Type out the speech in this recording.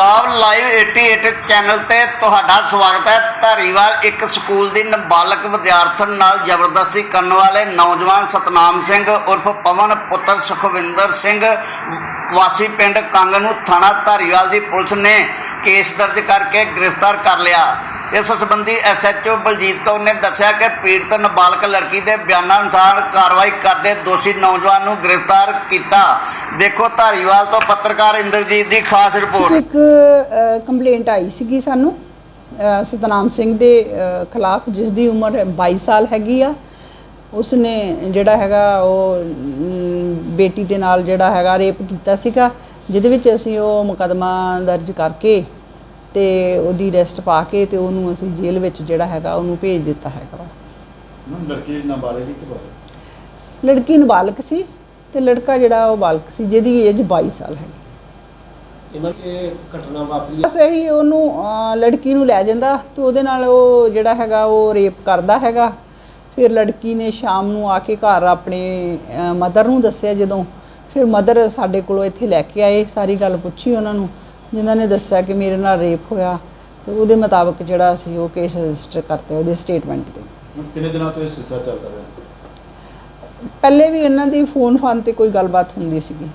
Punjab live 88 channel ਤੇ ਤੁਹਾਡਾ ਸਵਾਗਤ ਹੈ। ਧਾਰੀਵਾਲ ਇੱਕ ਸਕੂਲ ਦੀ ਨਾਬਾਲਗ ਵਿਦਿਆਰਥਣ ਨਾਲ ਜ਼ਬਰਦਸਤੀ ਕਰਨ ਵਾਲੇ ਨੌਜਵਾਨ ਸਤਨਾਮ ਸਿੰਘ ਉਰਫ ਪਵਨ ਪੁੱਤਰ ਸੁਖਵਿੰਦਰ ਸਿੰਘ ਵਾਸੀ ਪਿੰਡ ਕੰਗ ਨੂੰ ਥਾਣਾ ਧਾਰੀਵਾਲ ਦੀ ਪੁਲਿਸ ਨੇ ਕੇਸ ਦਰਜ ਕਰਕੇ ਗ੍ਰਿਫਤਾਰ ਕਰ ਲਿਆ। ਇਸ ਸੰਬੰਧੀ ਐਸਐਚਓ ਬਲਜੀਤ ਕੌਰ ਨੇ ਦੱਸਿਆ ਕਿ ਪੀੜਤ ਨਾਬਾਲਗ ਲੜਕੀ ਦੇ ਬਿਆਨਾਂ ਅਨੁਸਾਰ ਕਾਰਵਾਈ ਕਰਦੇ ਦੋਸ਼ੀ ਨੌਜਵਾਨ ਨੂੰ ਗ੍ਰਿਫਤਾਰ ਕੀਤਾ। ਦੇਖੋ ਧਾਰੀਵਾਲ ਤੋਂ ਪੱਤਰਕਾਰ ਇੰਦਰਜੀਤ ਦੀ ਖਾਸ ਰਿਪੋਰਟ। ਇੱਕ ਕੰਪਲੇਂਟ ਆਈ ਸੀਗੀ ਸਾਨੂੰ ਸਤਨਾਮ ਸਿੰਘ ਦੇ ਖਿਲਾਫ, ਜਿਸ ਦੀ ਉਮਰ 22 ਸਾਲ ਹੈਗੀ ਆ। ਉਸਨੇ ਜਿਹੜਾ ਹੈਗਾ ਉਹ ਬੇਟੀ ਦੇ ਨਾਲ ਜਿਹੜਾ ਹੈਗਾ ਰੇਪ ਕੀਤਾ ਸੀਗਾ, ਜਿਹਦੇ ਵਿੱਚ ਅਸੀਂ ਉਹ ਮੁਕਦਮਾ ਦਰਜ ਕਰਕੇ ਤੇ ਉਹਦੀ ਅਰੈਸਟ ਪਾ ਕੇ ਤੇ ਉਹਨੂੰ ਅਸੀਂ ਜੇਲ੍ਹ ਵਿੱਚ ਜਿਹੜਾ ਹੈਗਾ ਉਹਨੂੰ ਭੇਜ ਦਿੱਤਾ ਹੈਗਾ ਵਾ। ਲੜਕੀ ਨਾਬਾਲਗ ਹੀ ਕਿ ਬਾਰੇ ਲੜਕੀ ਨਾਬਾਲਗ ਸੀ ਤੇ ਲੜਕਾ ਜਿਹੜਾ ਉਹ ਬਾਲਕ ਸੀ ਜਿਹਦੀ ਏਜ 22 ਸਾਲ ਹੈਗੀ। ਇਹਨਾਂ ਇਹ ਘਟਨਾ ਵਾਪਰੀ ਬਸ ਇਹੀ ਉਹਨੂੰ ਲੜਕੀ ਨੂੰ ਲੈ ਜਾਂਦਾ ਤੇ ਉਹਦੇ ਨਾਲ ਉਹ ਜਿਹੜਾ ਹੈਗਾ ਉਹ ਰੇਪ ਕਰਦਾ ਹੈਗਾ। ਫਿਰ ਲੜਕੀ ਨੇ ਸ਼ਾਮ ਨੂੰ ਆ ਕੇ ਘਰ ਆਪਣੇ ਮਦਰ ਨੂੰ ਦੱਸਿਆ ਜਦੋਂ। ਫਿਰ ਮਦਰ ਸਾਡੇ ਕੋਲੋਂ ਇੱਥੇ ਲੈ ਕੇ ਆਏ ਸਾਰੀ ਗੱਲ ਪੁੱਛੀ ਉਹਨਾਂ ਨੂੰ। ਜਿਨ੍ਹਾਂ ਨੇ ਦੱਸਿਆ ਕਿ ਮੇਰੇ ਨਾਲ ਰੇਪ ਹੋਇਆ ਤੇ ਉਹਦੇ ਮੁਤਾਬਕ ਜਿਹੜਾ ਸੀ ਉਹ ਕੇਸ ਰਜਿਸਟਰ ਕਰਤੇ ਉਹਦੇ ਸਟੇਟਮੈਂਟ ਤੇ। ਕਿੰਨੇ ਦਿਨਾਂ ਤੋਂ ਇਹ ਸਿਲਸਿਲਾ ਚੱਲਦਾ ਰਿਹਾ ਪਹਿਲੇ ਵੀ ਇਹਨਾਂ ਦੀ ਫੋਨ ਫਾਨ ਤੇ ਕੋਈ ਗੱਲਬਾਤ ਹੁੰਦੀ ਸੀਗੀ।